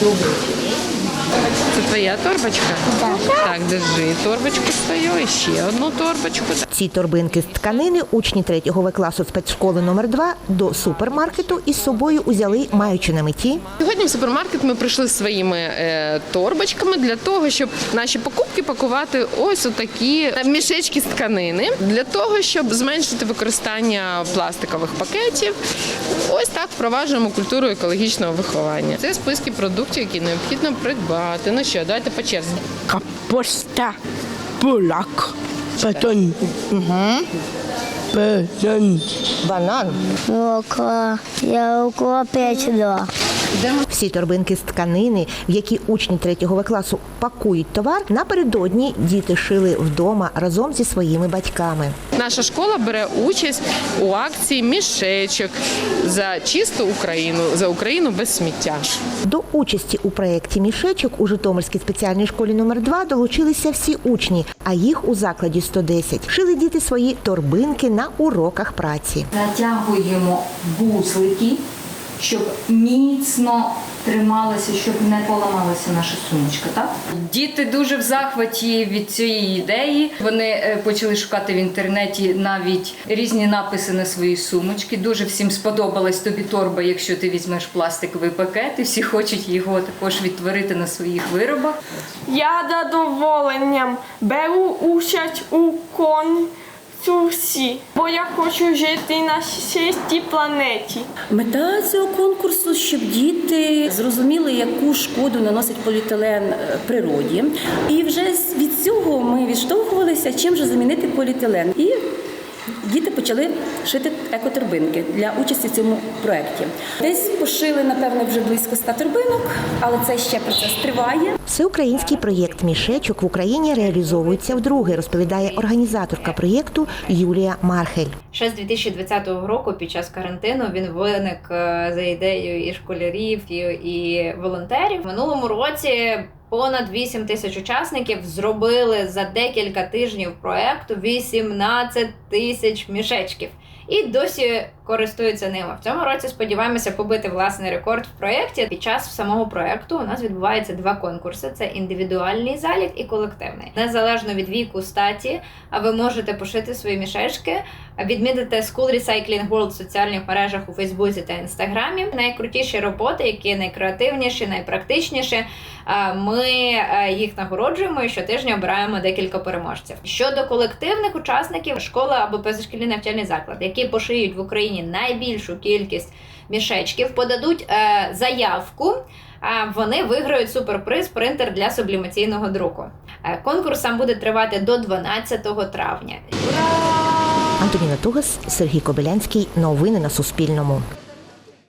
dúvida. Це твоя торбочка? Так. Так, держи торбочку свою і ще одну торбочку. Ці торбинки з тканини учні 3 В класу спецшколи номер 2 до супермаркету із собою узяли, маючи на меті Сьогодні в супермаркет ми прийшли своїми е, торбочками для того, щоб наші покупки пакувати ось у такі мішечки з тканини, для того, щоб зменшити використання пластикових пакетів. Ось так впроваджуємо культуру екологічного виховання. Це списки продуктів, які необхідно придбати. Ну що, давайте по черзі. Капуста, булак, батон, батон, банан. Молоко, печь, печиво. Всі торбинки з тканини, в які учні 3 В класу пакують товар, напередодні діти шили вдома разом зі своїми батьками. Наша школа бере участь у акції мішечок за чисту Україну за Україну без сміття. До участі у проєкті мішечок у Житомирській спеціальній школі номер 2 долучилися всі учні, а їх у закладі 110. Шили діти свої торбинки на уроках праці. Натягуємо вузлики, щоб міцно трималася, щоб не поламалася наша сумочка. Так? Діти дуже в захваті від цієї ідеї. Вони е, почали шукати в інтернеті навіть різні написи на свої сумочки. Дуже всім сподобалась тобі торба, якщо ти візьмеш пластиковий пакет, і всі хочуть його також відтворити на своїх виробах. Я задоволенням беру участь у конкурсі, бо я хочу жити на шестій планеті. Мета цього конкурсу, щоб діти зрозуміли, яку шкоду наносить поліетилен е, природі. І вже від цього ми відштовхувалися, чим же замінити поліетилен. І діти почали шити екоторбинки для участі в цьому проєкті. Десь пошили, напевно, вже близько ста торбинок, але це ще процес триває. Всеукраїнський проєкт мішечок в Україні реалізовується вдруге, розповідає організаторка проєкту Юлія Мархель. Ще з 2020 року, під час карантину, він виник е, за ідеєю і школярів, і, і волонтерів. В минулому році понад 8 тисяч учасників зробили за декілька тижнів проекту 18 тисяч мішечків. І досі користуються ними. В цьому році сподіваємося побити власний рекорд в проєкті. Під час самого проєкту у нас відбувається два конкурси: це індивідуальний залік і колективний. Незалежно від віку статі, а ви можете пошити свої мішечки, відмітити School Recycling World в соціальних мережах у Фейсбуці та Інстаграмі. Найкрутіші роботи, які найкреативніші, найпрактичніші. а, Ми е, їх нагороджуємо і щотижня обираємо декілька переможців. Щодо колективних учасників, школа або позашкільний навчальний заклад, які пошиють в Україні найбільшу кількість мішечків, подадуть е, заявку. а Вони виграють суперприз принтер для сублімаційного друку. Е, Конкурс сам буде тривати до 12 травня. Антоніна Тугас, Сергій Кобилянський. Новини на Суспільному.